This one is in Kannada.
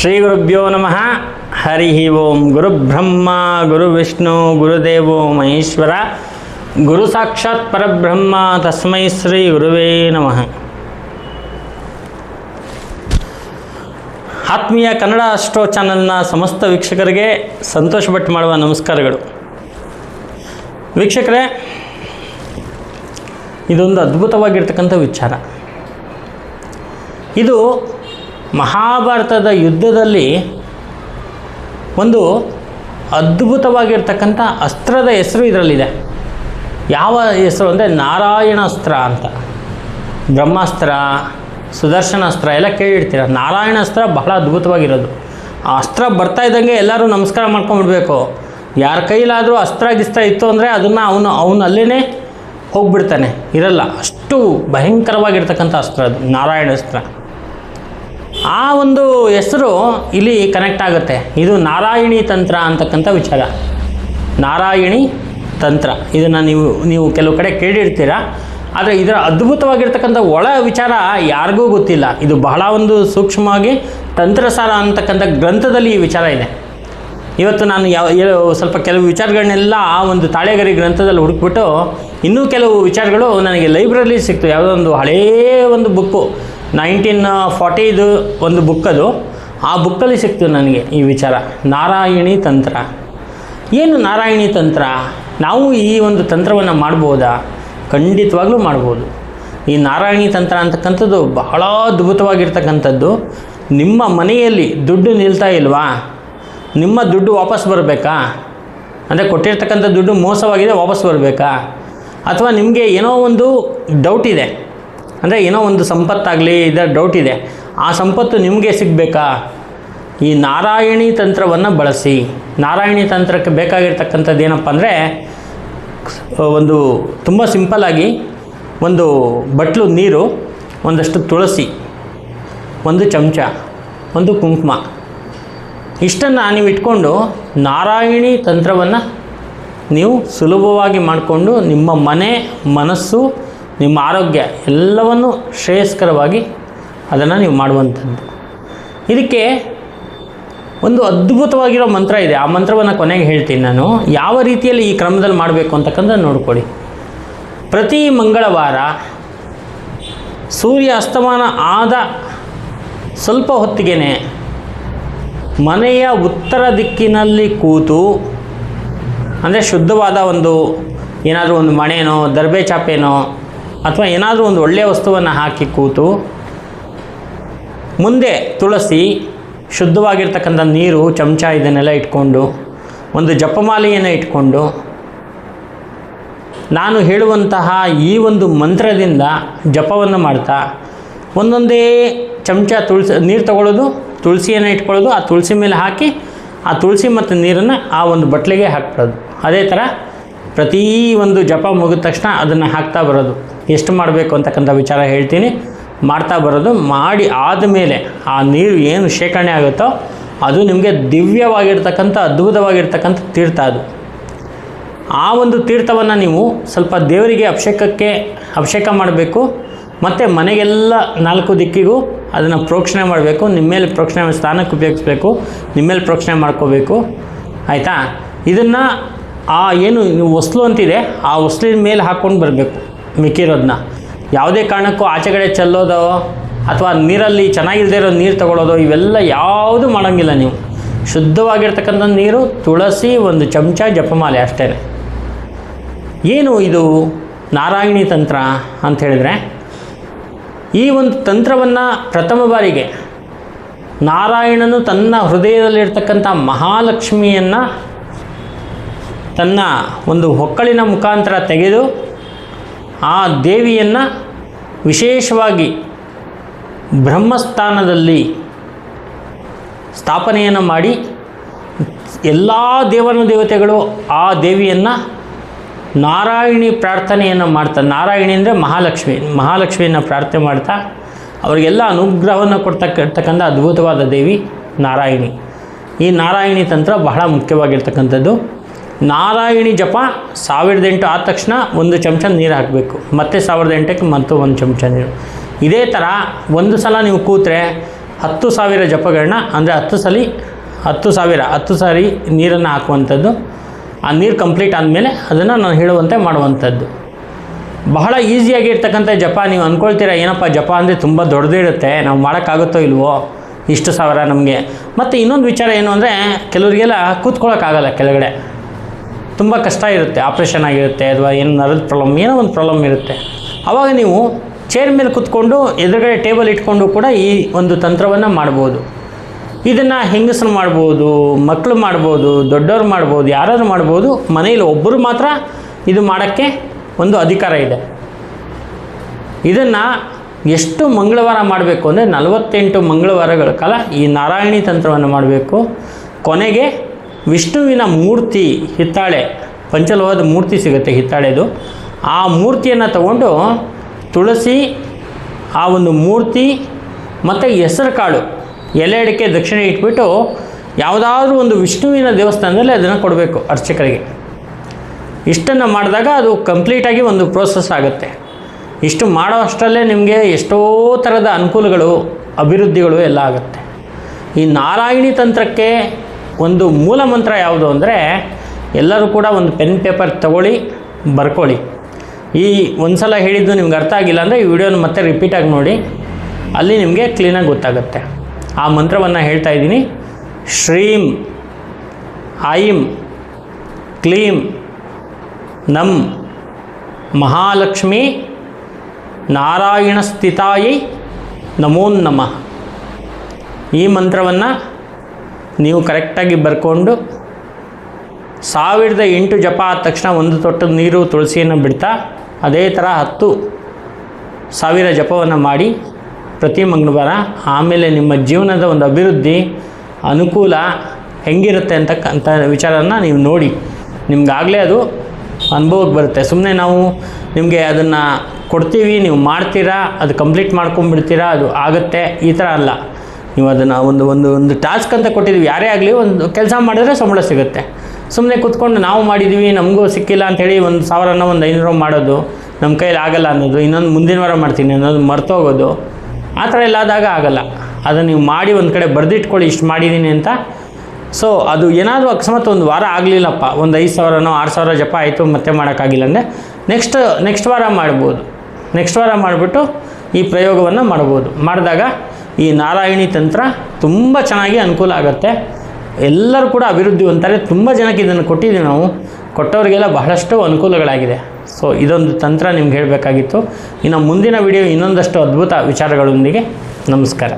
ಶ್ರೀ ಗುರುಭ್ಯೋ ನಮಃ. ಹರಿ ಓಂ ಗುರುಬ್ರಹ್ಮ, ಗುರು ವಿಷ್ಣು, ಗುರುದೇವೋ ಮಹೇಶ್ವರ, ಗುರು ಸಾಕ್ಷಾತ್ ಪರಬ್ರಹ್ಮ, ತಸ್ಮೈ ಶ್ರೀ ಗುರುವೇ ನಮಃ. ಆತ್ಮೀಯ ಕನ್ನಡ ಅಷ್ಟೋ ಚಾನಲ್ನ ಸಮಸ್ತ ವೀಕ್ಷಕರಿಗೆ ಸಂತೋಷ ಭಟ್ ಮಾಡುವ ನಮಸ್ಕಾರಗಳು. ವೀಕ್ಷಕರೇ, ಇದೊಂದು ಅದ್ಭುತವಾಗಿರ್ತಕ್ಕಂಥ ವಿಚಾರ. ಇದು ಮಹಾಭಾರತದ ಯುದ್ಧದಲ್ಲಿ ಒಂದು ಅದ್ಭುತವಾಗಿರ್ತಕ್ಕಂಥ ಅಸ್ತ್ರದ ಹೆಸರು ಇದರಲ್ಲಿದೆ. ಯಾವ ಹೆಸರು ಅಂದರೆ ನಾರಾಯಣಾಸ್ತ್ರ ಅಂತ. ಬ್ರಹ್ಮಾಸ್ತ್ರ ಸುದರ್ಶನಾಸ್ತ್ರ ಎಲ್ಲ ಕೇಳಿರ್ತೀರ. ನಾರಾಯಣಾಸ್ತ್ರ ಬಹಳ ಅದ್ಭುತವಾಗಿರೋದು. ಆ ಅಸ್ತ್ರ ಬರ್ತಾ ಇದ್ದಂಗೆ ಎಲ್ಲರೂ ನಮಸ್ಕಾರ ಮಾಡ್ಕೊಂಡ್ಬಿಡ್ಬೇಕು ಯಾರ ಕೈಲಾದರೂ ಅಸ್ತ್ರ ಗಿಸ್ತ ಇತ್ತು ಅಂದರೆ ಅದನ್ನು ಅವನು ಅವನು ಅಲ್ಲೇ ಹೋಗ್ಬಿಡ್ತಾನೆ. ಇರಲ್ಲ. ಅಷ್ಟು ಭಯಂಕರವಾಗಿರ್ತಕ್ಕಂಥ ಅಸ್ತ್ರ ಅದು ನಾರಾಯಣಾಸ್ತ್ರ ಆ ಒಂದು ಹೆಸರು ಇಲ್ಲಿ ಕನೆಕ್ಟ್ ಆಗುತ್ತೆ. ಇದು ನಾರಾಯಣಿ ತಂತ್ರ ಅಂತಕ್ಕಂಥ ವಿಚಾರ. ನಾರಾಯಣಿ ತಂತ್ರ. ಇದನ್ನು ನೀವು ನೀವು ಕೆಲವು ಕಡೆ ಕೇಳಿರ್ತೀರ. ಆದರೆ ಇದರ ಅದ್ಭುತವಾಗಿರ್ತಕ್ಕಂಥ ಒಳ ವಿಚಾರ ಯಾರಿಗೂ ಗೊತ್ತಿಲ್ಲ. ಇದು ಬಹಳ ಒಂದು ಸೂಕ್ಷ್ಮವಾಗಿ ತಂತ್ರಸಾರ ಅಂತಕ್ಕಂಥ ಗ್ರಂಥದಲ್ಲಿ ಈ ವಿಚಾರ ಇದೆ. ಇವತ್ತು ನಾನು ಯಾವ ಸ್ವಲ್ಪ ಕೆಲವು ವಿಚಾರಗಳನ್ನೆಲ್ಲ ಆ ಒಂದು ತಾಳೆಗರಿ ಗ್ರಂಥದಲ್ಲಿ ಹುಡುಕ್ಬಿಟ್ಟು ಇನ್ನೂ ಕೆಲವು ವಿಚಾರಗಳು ನನಗೆ ಲೈಬ್ರರಿಲಿ ಸಿಕ್ತು. ಯಾವುದೋ ಒಂದು ಹಳೇ ಒಂದು ಬುಕ್ಕು. ನೈನ್ಟೀನ್ ಫಾರ್ಟಿದು ಒಂದು ಬುಕ್ ಅದು. ಆ ಬುಕ್ಕಲ್ಲಿ ಸಿಕ್ತು ನನಗೆ ಈ ವಿಚಾರ. ನಾರಾಯಣಿ ತಂತ್ರ. ಏನು ನಾರಾಯಣಿ ತಂತ್ರ? ನಾವು ಈ ಒಂದು ತಂತ್ರವನ್ನು ಮಾಡ್ಬೋದಾ? ಖಂಡಿತವಾಗ್ಲೂ ಮಾಡ್ಬೋದು. ಈ ನಾರಾಯಣಿ ತಂತ್ರ ಅಂತಕ್ಕಂಥದ್ದು ಬಹಳ ಅದ್ಭುತವಾಗಿರ್ತಕ್ಕಂಥದ್ದು. ನಿಮ್ಮ ಮನೆಯಲ್ಲಿ ದುಡ್ಡು ನಿಲ್ತಾ ಇಲ್ವಾ? ನಿಮ್ಮ ದುಡ್ಡು ವಾಪಸ್ ಬರಬೇಕಾ? ಅಂದರೆ ಕೊಟ್ಟಿರ್ತಕ್ಕಂಥ ದುಡ್ಡು ಮೋಸವಾಗಿದೆ, ವಾಪಸ್ ಬರಬೇಕಾ? ಅಥವಾ ನಿಮಗೆ ಏನೋ ಒಂದು ಡೌಟ್ ಇದೆ. ಅಂದರೆ ಏನೋ ಒಂದು ಸಂಪತ್ತಾಗಲಿ ಇದರ ಡೌಟ್ ಇದೆ. ಆ ಸಂಪತ್ತು ನಿಮಗೆ ಸಿಗಬೇಕಾ? ಈ ನಾರಾಯಣಿ ತಂತ್ರವನ್ನು ಬಳಸಿ. ನಾರಾಯಣಿ ತಂತ್ರಕ್ಕೆ ಬೇಕಾಗಿರ್ತಕ್ಕಂಥದ್ದು ಏನಪ್ಪ ಅಂದರೆ, ಒಂದು ತುಂಬ ಸಿಂಪಲ್ಲಾಗಿ ಒಂದು ಬಟ್ಲು, ನೀರು, ಒಂದಷ್ಟು ತುಳಸಿ, ಒಂದು ಚಮಚ, ಒಂದು ಕುಂಕುಮ. ಇಷ್ಟನ್ನು ನೀವು ಇಟ್ಕೊಂಡು ನಾರಾಯಣಿ ತಂತ್ರವನ್ನು ನೀವು ಸುಲಭವಾಗಿ ಮಾಡಿಕೊಂಡು ನಿಮ್ಮ ಮನೆ, ಮನಸ್ಸು ನಿಮ್ಮ ಆರೋಗ್ಯ ಎಲ್ಲವನ್ನು ಶ್ರೇಯಸ್ಕರವಾಗಿ ಅದನ್ನು ನೀವು ಮಾಡುವಂಥದ್ದು. ಇದಕ್ಕೆ ಒಂದು ಅದ್ಭುತವಾಗಿರೋ ಮಂತ್ರ ಇದೆ. ಆ ಮಂತ್ರವನ್ನು ಕೊನೆಗೆ ಹೇಳ್ತೀನಿ ನಾನು. ಯಾವ ರೀತಿಯಲ್ಲಿ ಈ ಕ್ರಮದಲ್ಲಿ ಮಾಡಬೇಕು ಅಂತಕ್ಕಂಥ ನೋಡ್ಕೊಳ್ಳಿ. ಪ್ರತಿ ಮಂಗಳವಾರ ಸೂರ್ಯ ಅಸ್ತಮಾನ ಆದ ಸ್ವಲ್ಪ ಹೊತ್ತಿಗೆ ಮನೆಯ ಉತ್ತರ ದಿಕ್ಕಿನಲ್ಲಿ ಕೂತು, ಅಂದರೆ ಶುದ್ಧವಾದ ಒಂದು ಏನಾದರೂ ಒಂದು ಮಣೆನೋ, ದರ್ಬೆ ಚಾಪೆನೋ ಅಥವಾ ಏನಾದರೂ ಒಂದು ಒಳ್ಳೆಯ ವಸ್ತುವನ್ನು ಹಾಕಿ ಕೂತು, ಮುಂದೆ ತುಳಸಿ, ಶುದ್ಧವಾಗಿರ್ತಕ್ಕಂಥ ನೀರು, ಚಮಚ ಇದನ್ನೆಲ್ಲ ಇಟ್ಕೊಂಡು, ಒಂದು ಜಪಮಾಲೆಯನ್ನು ಇಟ್ಕೊಂಡು, ನಾನು ಹೇಳುವಂತಹ ಈ ಒಂದು ಮಂತ್ರದಿಂದ ಜಪವನ್ನು ಮಾಡ್ತಾ, ಒಂದೊಂದೇ ಚಮಚ ತುಳಸಿ, ನೀರು ತಗೊಳ್ಳೋದು, ತುಳಸಿಯನ್ನು ಇಟ್ಕೊಳ್ಳೋದು, ಆ ತುಳಸಿ ಮೇಲೆ ಹಾಕಿ, ಆ ತುಳಸಿ ಮತ್ತು ನೀರನ್ನು ಆ ಒಂದು ಬಟ್ಲಿಗೆ ಹಾಕ್ಬಿಡೋದು. ಅದೇ ಥರ ಪ್ರತಿ ಒಂದು ಜಪ ಮುಗಿದ ತಕ್ಷಣ ಅದನ್ನು ಹಾಕ್ತಾ ಬರೋದು. ಎಷ್ಟು ಮಾಡಬೇಕು ಅಂತಕ್ಕಂಥ ವಿಚಾರ ಹೇಳ್ತೀನಿ. ಮಾಡ್ತಾ ಬರೋದು ಮಾಡಿ ಆದಮೇಲೆ ಆ ನೀರು ಏನು ಶೇಖರಣೆ ಆಗುತ್ತೋ ಅದು ನಿಮಗೆ ದಿವ್ಯವಾಗಿರ್ತಕ್ಕಂಥ, ಅದ್ಭುತವಾಗಿರ್ತಕ್ಕಂಥ ತೀರ್ಥ ಅದು. ಆ ಒಂದು ತೀರ್ಥವನ್ನು ನೀವು ಸ್ವಲ್ಪ ದೇವರಿಗೆ ಅಭಿಷೇಕಕ್ಕೆ ಅಭಿಷೇಕ ಮಾಡಬೇಕು, ಮತ್ತು ಮನೆಗೆಲ್ಲ ನಾಲ್ಕು ದಿಕ್ಕಿಗೂ ಅದನ್ನು ಪ್ರೋಕ್ಷಣೆ ಮಾಡಬೇಕು, ನಿಮ್ಮ ಮೇಲೆ ಪ್ರೋಕ್ಷಣೆ ಸ್ಥಾನಕ್ಕೆ ಉಪಯೋಗಿಸ್ಬೇಕು, ನಿಮ್ಮ ಮೇಲೆ ಪ್ರೋಕ್ಷಣೆ ಮಾಡ್ಕೋಬೇಕು. ಆಯಿತಾ? ಇದನ್ನು ಆ ಏನು ಹೊಸ್ಲು ಅಂತಿದೆ, ಆ ಒಸ್ಲಿನ ಮೇಲೆ ಹಾಕ್ಕೊಂಡು ಬರಬೇಕು. ಮಿಕ್ಕಿರೋದನ್ನ ಯಾವುದೇ ಕಾರಣಕ್ಕೂ ಆಚೆಗಡೆ ಚೆಲ್ಲೋದು ಅಥವಾ ನೀರಲ್ಲಿ ಚೆನ್ನಾಗಿಲ್ಲದೆ ಇರೋ ನೀರು ತಗೊಳ್ಳೋದು ಇವೆಲ್ಲ ಯಾವುದು ಮಾಡೋಂಗಿಲ್ಲ ನೀವು. ಶುದ್ಧವಾಗಿರ್ತಕ್ಕಂಥ ನೀರು, ತುಳಸಿ, ಒಂದು ಚಮಚ ಜಪಮಾಲೆ ಅಷ್ಟೇ ಏನು ಇದು ನಾರಾಯಣಿ ತಂತ್ರ ಅಂತ ಹೇಳಿದರೆ? ಈ ಒಂದು ತಂತ್ರವನ್ನು ಪ್ರಥಮ ಬಾರಿಗೆ ನಾರಾಯಣನು ತನ್ನ ಹೃದಯದಲ್ಲಿರ್ತಕ್ಕಂಥ ಮಹಾಲಕ್ಷ್ಮಿಯನ್ನು ತನ್ನ ಒಂದು ಹೊಕ್ಕಳಿನ ಮುಖಾಂತರ ತೆಗೆದು ಆ ದೇವಿಯನ್ನು ವಿಶೇಷವಾಗಿ ಬ್ರಹ್ಮಸ್ಥಾನದಲ್ಲಿ ಸ್ಥಾಪನೆಯನ್ನು ಮಾಡಿ ಎಲ್ಲ ದೇವನು ದೇವತೆಗಳು ಆ ದೇವಿಯನ್ನು ನಾರಾಯಣಿ ಪ್ರಾರ್ಥನೆಯನ್ನು ಮಾಡ್ತಾ, ನಾರಾಯಣಿ ಅಂದರೆ ಮಹಾಲಕ್ಷ್ಮಿ, ಮಹಾಲಕ್ಷ್ಮಿಯನ್ನು ಪ್ರಾರ್ಥನೆ ಮಾಡ್ತಾ, ಅವರಿಗೆಲ್ಲ ಅನುಗ್ರಹವನ್ನು ಕೊಡ್ತಕ್ಕಂಥ ಅದ್ಭುತವಾದ ದೇವಿ ನಾರಾಯಣಿ. ಈ ನಾರಾಯಣಿ ತಂತ್ರ ಬಹಳ ಮುಖ್ಯವಾಗಿರ್ತಕ್ಕಂಥದ್ದು. ನಾರಾಯಣಿ ಜಪ ಸಾವಿರದ ಎಂಟು ಆದ ತಕ್ಷಣ ಒಂದು ಚಮಚ ನೀರು ಹಾಕಬೇಕು. ಮತ್ತೆ ಸಾವಿರದ ಎಂಟಕ್ಕೆ ಮತ್ತು ಒಂದು ಚಮಚ ನೀರು. ಇದೇ ಥರ ಒಂದು ಸಲ ನೀವು ಕೂತ್ರೆ ಹತ್ತು ಸಾವಿರ ಜಪಗಳನ್ನ, ಅಂದರೆ ಹತ್ತು ಸಲ ಹತ್ತು ಸಾವಿರ, ಹತ್ತು ಸಾರಿ ನೀರನ್ನು ಹಾಕುವಂಥದ್ದು. ಆ ನೀರು ಕಂಪ್ಲೀಟ್ ಆದಮೇಲೆ ಅದನ್ನು ನಾನು ಹೇಳುವಂತೆ ಮಾಡುವಂಥದ್ದು. ಬಹಳ ಈಸಿಯಾಗಿರ್ತಕ್ಕಂಥ ಜಪ, ನೀವು ಅಂದ್ಕೊಳ್ತೀರಾ ಏನಪ್ಪ ಜಪ ಅಂದರೆ ತುಂಬ ದೊಡ್ಡದಿರುತ್ತೆ ನಾವು ಮಾಡೋಕ್ಕಾಗುತ್ತೋ ಇಲ್ವೋ? ಇಷ್ಟು ಸಾವಿರ ನಮಗೆ. ಮತ್ತು ಇನ್ನೊಂದು ವಿಚಾರ ಏನು ಅಂದರೆ, ಕೆಲವರಿಗೆಲ್ಲ ಕೂತ್ಕೊಳ್ಳೋಕ್ಕಾಗಲ್ಲ ಕೆಳಗಡೆ. ತುಂಬ ಕಷ್ಟ ಇರುತ್ತೆ ಆಪ್ರೇಷನ್ ಆಗಿರುತ್ತೆ, ಅಥವಾ ಏನು ನರದ ಪ್ರಾಬ್ಲಮ್ ಏನೋ ಒಂದು ಪ್ರಾಬ್ಲಮ್ ಇರುತ್ತೆ. ಆವಾಗ ನೀವು ಚೇರ್ ಮೇಲೆ ಕೂತ್ಕೊಂಡು ಎದುರುಗಡೆ ಟೇಬಲ್ ಇಟ್ಕೊಂಡು ಕೂಡ ಈ ಒಂದು ತಂತ್ರವನ್ನು ಮಾಡ್ಬೋದು. ಇದನ್ನು ಹೆಂಗಸರು ಮಾಡ್ಬೋದು ಮಕ್ಕಳು ಮಾಡ್ಬೋದು, ದೊಡ್ಡವ್ರು ಮಾಡ್ಬೋದು, ಯಾರಾದರೂ ಮಾಡ್ಬೋದು, ಮನೆಯಲ್ಲಿ ಒಬ್ಬರು ಮಾತ್ರ ಇದು ಮಾಡೋಕ್ಕೆ ಒಂದು ಅಧಿಕಾರ ಇದೆ. ಇದನ್ನು ಎಷ್ಟು ಮಂಗಳವಾರ ಮಾಡಬೇಕು ಅಂದರೆ ನಲವತ್ತೆಂಟು ಮಂಗಳವಾರಗಳ ಕಾಲ ಈ ನಾರಾಯಣಿ ತಂತ್ರವನ್ನು ಮಾಡಬೇಕು. ಕೊನೆಗೆ ವಿಷ್ಣುವಿನ ಮೂರ್ತಿ ಹಿತ್ತಾಳೆ, ಪಂಚಲೋಹದ ಮೂರ್ತಿ ಸಿಗುತ್ತೆ ಹಿತ್ತಾಳೆದು. ಆ ಮೂರ್ತಿಯನ್ನು ತಗೊಂಡು ತುಳಸಿ, ಆ ಒಂದು ಮೂರ್ತಿ, ಮತ್ತು ಹೆಸರು ಕಾಳು ಎಲೆ ಅಡಿಕೆ ದಕ್ಷಿಣೆ ಇಟ್ಬಿಟ್ಟು ಯಾವುದಾದ್ರೂ ಒಂದು ವಿಷ್ಣುವಿನ ದೇವಸ್ಥಾನದಲ್ಲಿ ಅದನ್ನು ಕೊಡಬೇಕು ಅರ್ಚಕರಿಗೆ. ಇಷ್ಟನ್ನು ಮಾಡಿದಾಗ ಅದು ಕಂಪ್ಲೀಟಾಗಿ ಒಂದು ಪ್ರೋಸೆಸ್ ಆಗುತ್ತೆ. ಇಷ್ಟು ಮಾಡೋ ಅಷ್ಟರಲ್ಲೇ ನಿಮಗೆ ಎಷ್ಟೋ ಥರದ ಅನುಕೂಲಗಳು, ಅಭಿವೃದ್ಧಿಗಳು ಎಲ್ಲ ಆಗುತ್ತೆ. ಈ ನಾರಾಯಣಿ ತಂತ್ರಕ್ಕೆ ಒಂದು ಮೂಲ ಮಂತ್ರ ಯಾವುದು ಅಂದರೆ ಎಲ್ಲರೂ ಕೂಡ ಒಂದು ಪೆನ್ ಪೇಪರ್ ತಗೊಳ್ಳಿ, ಬರ್ಕೊಳ್ಳಿ. ಈ ಒಂದು ಸಲ ಹೇಳಿದ್ದು ನಿಮ್ಗೆ ಅರ್ಥ ಆಗಿಲ್ಲ ಅಂದರೆ ಈ ವಿಡಿಯೋನ ಮತ್ತೆ ರಿಪೀಟಾಗಿ ನೋಡಿ. ಅಲ್ಲಿ ನಿಮಗೆ ಕ್ಲೀನಾಗಿ ಗೊತ್ತಾಗುತ್ತೆ. ಆ ಮಂತ್ರವನ್ನು ಹೇಳ್ತಾ ಇದ್ದೀನಿ. ಶ್ರೀಂ, ಐಂ, ಕ್ಲೀಂ, ನಂ, ಮಹಾಲಕ್ಷ್ಮಿ ನಾರಾಯಣ ಸ್ಥಿತಾಯಿ ನಮೋ ನಮಃ. ಈ ಮಂತ್ರವನ್ನು ನೀವು ಕರೆಕ್ಟಾಗಿ ಬರ್ಕೊಂಡು ಸಾವಿರದ ಎಂಟು ಜಪ ಆದ ತಕ್ಷಣ ಒಂದು ತೊಟ್ಟು ನೀರು ತುಳಸಿಯನ್ನು ಬಿಡ್ತಾ ಅದೇ ಥರ ಹತ್ತು ಸಾವಿರ ಜಪವನ್ನು ಮಾಡಿ ಪ್ರತಿ ಮಂಗಳವಾರ ಆಮೇಲೆ ನಿಮ್ಮ ಜೀವನದ ಒಂದು ಅಭಿವೃದ್ಧಿ, ಅನುಕೂಲ ಹೆಂಗಿರುತ್ತೆ ಅಂತಕ್ಕಂಥ ವಿಚಾರನ ನೀವು ನೋಡಿ. ನಿಮ್ಗಾಗಲೇ ಅದು ಅನುಭವಕ್ಕೆ ಬರುತ್ತೆ. ಸುಮ್ಮನೆ ನಾವು ನಿಮಗೆ ಅದನ್ನು ಕೊಡ್ತೀವಿ, ನೀವು ಮಾಡ್ತೀರಾ, ಅದು ಕಂಪ್ಲೀಟ್ ಮಾಡ್ಕೊಂಡ್ಬಿಡ್ತೀರಾ, ಅದು ಆಗುತ್ತೆ, ಈ ಥರ ಅಲ್ಲ. ನೀವು ಅದನ್ನು ಒಂದು ಒಂದು ಒಂದು ಟಾಸ್ಕ್ ಅಂತ ಕೊಟ್ಟಿದ್ದೀವಿ. ಯಾರೇ ಆಗಲಿ ಒಂದು ಕೆಲಸ ಮಾಡಿದ್ರೆ ಸಂಬಳ ಸಿಗುತ್ತೆ. ಸುಮ್ಮನೆ ಕೂತ್ಕೊಂಡು ನಾವು ಮಾಡಿದ್ದೀವಿ ನಮಗೂ ಸಿಕ್ಕಿಲ್ಲ ಅಂಥೇಳಿ ಒಂದು ಸಾವಿರನ ಒಂದು ಐನೂರು ಮಾಡೋದು ನಮ್ಮ ಕೈಯಲ್ಲಿ ಆಗಲ್ಲ ಅನ್ನೋದು, ಇನ್ನೊಂದು ಮುಂದಿನ ವಾರ ಮಾಡ್ತೀನಿ ಅನ್ನೋದು ಮರ್ತೋಗೋದು ಆ ಥರ ಎಲ್ಲ ಆದಾಗ ಆಗಲ್ಲ. ಅದನ್ನು ನೀವು ಮಾಡಿ ಒಂದು ಕಡೆ ಬರೆದಿಟ್ಕೊಳ್ಳಿ, ಇಷ್ಟು ಮಾಡಿದ್ದೀನಿ ಅಂತ. ಸೊ ಅದು ಏನಾದರೂ ಅಕಸ್ಮಾತ್ ಒಂದು ವಾರ ಆಗಲಿಲ್ಲಪ್ಪ. ಒಂದು ಐದು ಸಾವಿರನೋ, ಆರು ಸಾವಿರ ಜಪ ಆಯಿತು, ಮತ್ತೆ ಮಾಡೋಕ್ಕಾಗಿಲ್ಲ ಅಂದರೆ ನೆಕ್ಸ್ಟ್ ನೆಕ್ಸ್ಟ್ ವಾರ ಮಾಡ್ಬೋದು. ನೆಕ್ಸ್ಟ್ ವಾರ ಮಾಡಿಬಿಟ್ಟು ಈ ಪ್ರಯೋಗವನ್ನು ಮಾಡ್ಬೋದು. ಮಾಡಿದಾಗ ಈ ನಾರಾಯಣಿ ತಂತ್ರ ತುಂಬ ಚೆನ್ನಾಗಿ ಅನುಕೂಲ ಆಗುತ್ತೆ. ಎಲ್ಲರೂ ಕೂಡ ಅಭಿವೃದ್ಧಿ ಹೊಂದ್ತಾರೆ. ತುಂಬ ಜನಕ್ಕೆ ಇದನ್ನು ಕೊಟ್ಟಿದ್ದೀವಿ ನಾವು. ಕೊಟ್ಟವರಿಗೆಲ್ಲ ಬಹಳಷ್ಟು ಅನುಕೂಲಗಳಾಗಿದೆ. ಸೊ ಇದೊಂದು ತಂತ್ರ ನಿಮ್ಗೆ ಹೇಳಬೇಕಾಗಿತ್ತು. ಇನ್ನು ಮುಂದಿನ ವಿಡಿಯೋ ಇನ್ನೊಂದಷ್ಟು ಅದ್ಭುತ ವಿಚಾರಗಳೊಂದಿಗೆ ನಮಸ್ಕಾರ.